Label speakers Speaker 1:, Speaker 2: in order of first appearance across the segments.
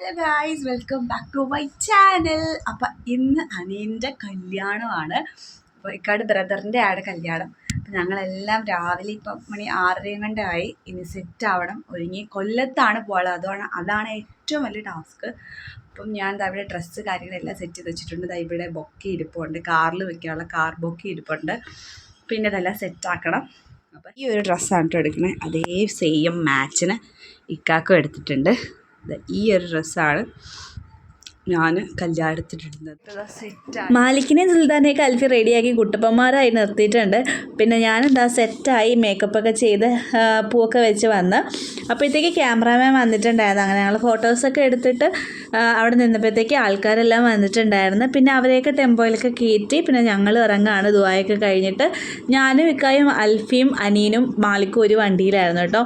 Speaker 1: Hello guys welcome back to my channel അപ്പം ഇന്ന് അനിയന്റെ കല്യാണമാണ്. ഇക്കാട് ബ്രദറിന്റെ ആടെ കല്യാണം. അപ്പം ഞങ്ങളെല്ലാം രാവിലെ ഇപ്പം മണി ആറരയും കണ്ടായി. ഇനി സെറ്റ് ആവണം. ഒരുങ്ങി കൊല്ലത്താണ് പോകാനുള്ളത് അതാണ് അതാണ് ഏറ്റവും വലിയ ടാസ്ക് അപ്പം ഞാൻ ഇവിടെ ഡ്രസ്സ് കാര്യങ്ങളെല്ലാം സെറ്റ് ചെയ്ത് വെച്ചിട്ടുണ്ട്. ഇവിടെ ബൊക്കെ ഇരിപ്പുണ്ട്. കാറിൽ വെക്കാനുള്ള കാർ ബൊക്കെ ഇരിപ്പുണ്ട്. പിന്നെ ഇതെല്ലാം സെറ്റാക്കണം അപ്പം ഈ ഒരു ഡ്രസ്സാണ് കേട്ടോ എടുക്കണേ. അതേ സെയിം മാച്ചിന് ഇക്കാക്കും എടുത്തിട്ടുണ്ട്. ഈ ഒരു ഡ്രസ്സാണ് ഞാൻ കല്യാണത്തിനിടുന്നത്.
Speaker 2: മാലിക്കിനെ സുൽത്താനെയൊക്കെ അൽഫി റെഡിയാക്കി കുട്ടപ്പന്മാരായി നിർത്തിയിട്ടുണ്ട്. പിന്നെ ഞാനെന്താ സെറ്റായി മേക്കപ്പൊക്കെ ചെയ്ത് പൂവൊക്കെ വെച്ച് വന്ന് അപ്പോഴത്തേക്ക് ക്യാമറാമാൻ വന്നിട്ടുണ്ടായിരുന്നു. അങ്ങനെ ഞങ്ങൾ ഫോട്ടോസൊക്കെ എടുത്തിട്ട് അവിടെ നിന്നപ്പോഴത്തേക്ക് ആൾക്കാരെല്ലാം വന്നിട്ടുണ്ടായിരുന്നു. പിന്നെ അവരെയൊക്കെ ടെമ്പോയിലൊക്കെ കയറ്റി പിന്നെ ഞങ്ങൾ ഇറങ്ങാണ്. ദുബായൊക്കെ കഴിഞ്ഞിട്ട് ഞാനും ഇക്കായും അൽഫിയും അനീനും മാലിക്കും ഒരു വണ്ടിയിലായിരുന്നു കേട്ടോ.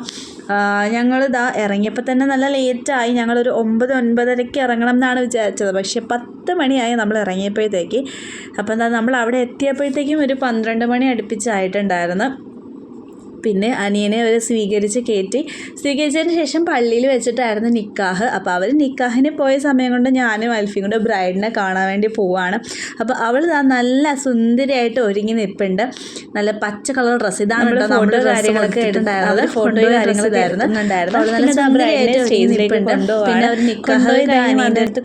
Speaker 2: ഞങ്ങൾ ഇതാ ഇറങ്ങിയപ്പോൾ തന്നെ നല്ല ലേറ്റായി ഞങ്ങളൊരു ഒമ്പത് ഒൻപതരയ്ക്ക് ഇറങ്ങണം എന്നാണ് വിചാരിച്ചത്. പക്ഷെ പത്ത് മണിയായി നമ്മൾ ഇറങ്ങിയപ്പോഴത്തേക്ക്. അപ്പം എന്താ നമ്മൾ അവിടെ എത്തിയപ്പോഴത്തേക്കും ഒരു പന്ത്രണ്ട് മണി അടുപ്പിച്ചായിട്ടുണ്ടായിരുന്നു. പിന്നെ അനിയനെ അവർ സ്വീകരിച്ച് കയറ്റി. സ്വീകരിച്ചതിന് ശേഷം പള്ളിയിൽ വെച്ചിട്ടായിരുന്നു നിക്കാഹ്. അപ്പോൾ അവർ നിക്കാഹിന് പോയ സമയം കൊണ്ട് ഞാനും അൽഫിയും കൂടെ ബ്രൈഡിനെ കാണാൻ വേണ്ടി പോവാണ്. അപ്പോൾ അവൾ നല്ല സുന്ദരിയായിട്ട് ഒരുങ്ങി നിൽപ്പുണ്ട്. നല്ല പച്ച കളർ ഡ്രസ്സ്. ഇതാണ് കേട്ടോ നമ്മുടെ കാര്യങ്ങളൊക്കെ ഫോട്ടോ കാര്യങ്ങളൊക്കെ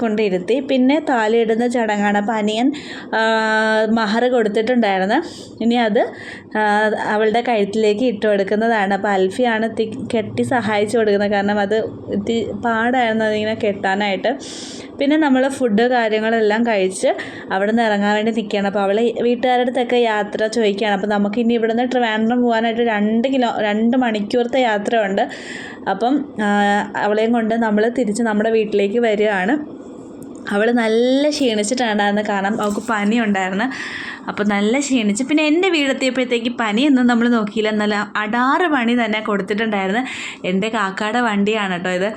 Speaker 2: കൊണ്ടിരുത്തി പിന്നെ താലിയിടുന്ന ചടങ്ങാണ്. അപ്പം അനിയൻ മഹർ കൊടുത്തിട്ടുണ്ടായിരുന്നു. ഇനി അത് അവളുടെ കഴുത്തിലേക്ക് ഇട്ട് കൊടുക്കുന്നതാണ്. അപ്പോൾ അൽഫിയാണ് കെട്ടി സഹായിച്ചു കൊടുക്കുന്നത്. കാരണം അത് പാടായിരുന്നു അതിങ്ങനെ കെട്ടാനായിട്ട്. പിന്നെ നമ്മൾ ഫുഡ് കാര്യങ്ങളെല്ലാം കഴിച്ച് അവിടെ നിന്ന് ഇറങ്ങാൻ വേണ്ടി നിൽക്കുകയാണ് അപ്പോൾ അവളെ വീട്ടുകാരുടെ അടുത്തൊക്കെ യാത്ര ചോദിക്കുകയാണ്. അപ്പോൾ നമുക്ക് ഇനി ഇവിടെ നിന്ന് ട്രിവാൻഡ്രം പോകാനായിട്ട് രണ്ട് കിലോ രണ്ട് മണിക്കൂറത്തെ യാത്രയുണ്ട്. അപ്പം അവളെയും കൊണ്ട് നമ്മൾ തിരിച്ച് നമ്മുടെ വീട്ടിലേക്ക് വരികയാണ്. അവൾ നല്ല ക്ഷീണിച്ചിട്ടുണ്ടായിരുന്നു. കാരണം അവൾക്ക് പനി ഉണ്ടായിരുന്നു അപ്പോൾ നല്ല ക്ഷീണിച്ച്. പിന്നെ എന്റെ വീടെത്തിയപ്പോഴത്തേക്ക് പനിയൊന്നും നമ്മൾ നോക്കിയില്ല. നല്ല അടാറ് പണി തന്നെ കൊടുത്തിട്ടുണ്ടായിരുന്നു. എന്റെ കാക്കയുടെ വണ്ടിയാണ് കേട്ടോ ഇത്.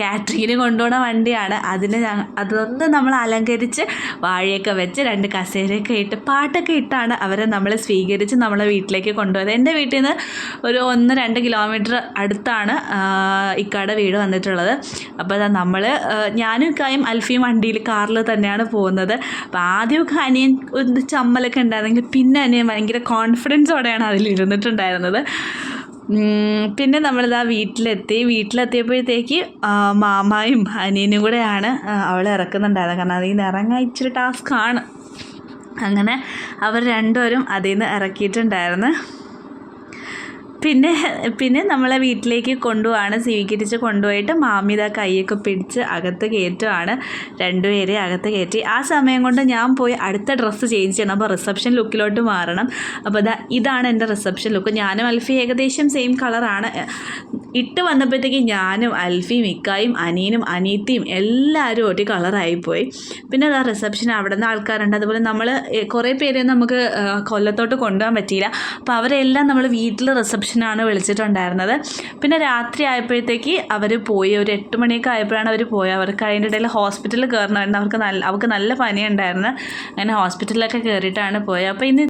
Speaker 2: കാറ്ററിങ്ങിന് കൊണ്ടുപോകുന്ന വണ്ടിയാണ്. അതിന് അതൊന്നും നമ്മൾ അലങ്കരിച്ച് വാഴയൊക്കെ വെച്ച് രണ്ട് കസേരയൊക്കെ ഇട്ട് പാട്ടൊക്കെ ഇട്ടാണ് അവരെ നമ്മൾ സ്വീകരിച്ച് നമ്മളെ വീട്ടിലേക്ക് കൊണ്ടുപോയത്. എന്റെ വീട്ടിൽ നിന്ന് ഒരു ഒന്ന് രണ്ട് കിലോമീറ്റർ അടുത്താണ് ഇക്കാടെ വീട് വന്നിട്ടുള്ളത്. അപ്പോൾ നമ്മൾ ഞാനും ഇക്കായും അൽഫിയും വണ്ടിയിൽ കാറിൽ തന്നെയാണ് പോകുന്നത്. അപ്പോൾ ആദ്യമൊക്കെ അനിയൻ ഒരു ചമ്മലൊക്കെ ഉണ്ടായിരുന്നെങ്കിൽ പിന്നെ അനിയൻ ഭയങ്കര കോൺഫിഡൻസോടെയാണ് ഉം, പിന്നെ നമ്മളിതാ വീട്ടിലെത്തി. വീട്ടിലെത്തിയപ്പോഴത്തേക്ക് മാമായും അനിയനും കൂടെയാണ് അവളെ ഇറക്കുന്നുണ്ടായിരുന്നത്. കാരണം അതിൽ നിന്ന് ഇറങ്ങാൻ ഇച്ചിരി ടാസ്ക്കാണ് അങ്ങനെ അവർ രണ്ടുപേരും അതിൽ നിന്ന് ഇറക്കിയിട്ടുണ്ടായിരുന്നു. പിന്നെ പിന്നെ നമ്മളെ വീട്ടിലേക്ക് കൊണ്ടുപോവാണ്. സ്വീകരിച്ച് കൊണ്ടുപോയിട്ട് മാമിത കൈയൊക്കെ പിടിച്ച് അകത്ത് കയറ്റുവാണ്. രണ്ടുപേരെ അകത്ത് കയറ്റി. ആ സമയം കൊണ്ട് ഞാൻ പോയി അടുത്ത ഡ്രസ്സ് ചേഞ്ച് ചെയ്യണം. അപ്പോൾ റിസപ്ഷൻ ലുക്കിലോട്ട് മാറണം. അപ്പോൾ ഇതാണ് എന്റെ റിസപ്ഷൻ ലുക്ക് ഞാനും അൽഫി ഏകദേശം സെയിം കളറാണ് ഇട്ട് വന്നപ്പോഴത്തേക്ക് ഞാനും അൽഫിയും ഇക്കായും അനിയനും അനീത്തിയും എല്ലാവരും കളറായി കളറായിപ്പോയി. പിന്നെ അതാ റിസപ്ഷൻ അവിടെ നിന്ന് ആൾക്കാരുണ്ട്. അതുപോലെ നമ്മൾ കുറേ പേരെ നമുക്ക് കൊല്ലത്തോട്ട് കൊണ്ടുപോകാൻ പറ്റിയില്ല. അപ്പോൾ അവരെല്ലാം നമ്മൾ വീട്ടിൽ റിസപ്ഷനാണ് വിളിച്ചിട്ടുണ്ടായിരുന്നത്. പിന്നെ രാത്രി ആയപ്പോഴത്തേക്ക് അവർ പോയി. ഒരു എട്ട് മണിയൊക്കെ ആയപ്പോഴാണ് അവർ പോയത്. അവർക്ക് അതിന്റെ ഇടയിൽ ഹോസ്പിറ്റലിൽ കയറണമായിരുന്നു. അവർക്ക് നല്ല അവർക്ക് നല്ല പനിയുണ്ടായിരുന്നു. അങ്ങനെ ഹോസ്പിറ്റലിലൊക്കെ കയറിയിട്ടാണ് പോയത്. അപ്പോൾ ഇന്ന്